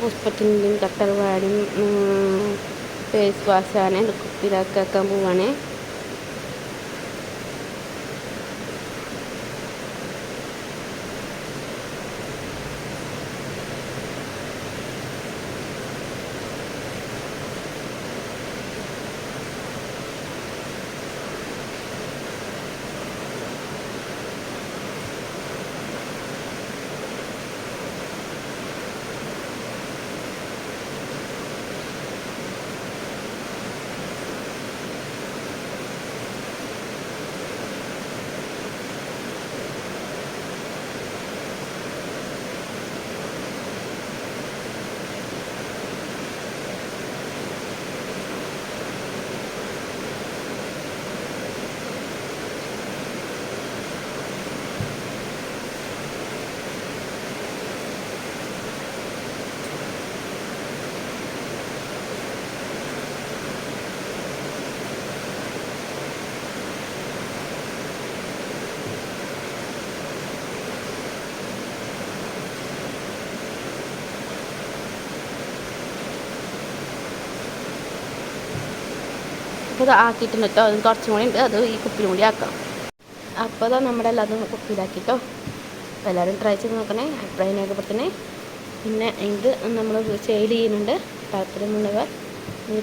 പുഷ്പത്തിന്റെയും cutter വാടും face വാഷാണ് കുപ്പിയിലാക്കാൻ പോവാണ്. അപ്പോൾ ഇത് ആക്കിയിട്ടുണ്ട് കേട്ടോ. അത് കുറച്ചും കൂടി ഉണ്ട്. അത് ഈ കുപ്പിലും കൂടി ആക്കാം. അപ്പോൾ അതാ നമ്മുടെ എല്ലാതും കുപ്പിയിലാക്കിട്ടോ. അപ്പോൾ എല്ലാവരും ട്രൈ ചെയ്ത് നോക്കണേ. അഭിപ്രായം രേഖപ്പെടുത്തണേ. പിന്നെ ഇത് നമ്മൾ സെയിൽ ചെയ്യുന്നുണ്ട്. താല്പര്യമുള്ളവർ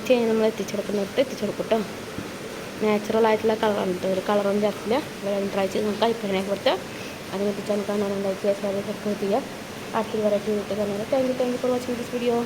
ചെയിൻ നമ്മൾ എത്തിച്ചെടുക്കുന്നിടത്ത് എത്തിച്ചെടുക്കും കേട്ടോ. നാച്ചുറൽ ആയിട്ടുള്ള കളറാണ് കേട്ടോ. ഒരു കളറൊന്നും ചേർത്തില്ല. എല്ലാവരും ട്രൈ ചെയ്ത് നോക്കാം അഭിപ്രായം രേഖപ്പെടുത്താം അതിനെ പറ്റി നമുക്ക് കാണാൻ ചെയ്യുക സബ്സ്ക്രൈബ് ചെയ്യാം അടുത്തൊരു വെറൈറ്റി വീട്ടിൽ തന്നെ thank you thank you for watching this video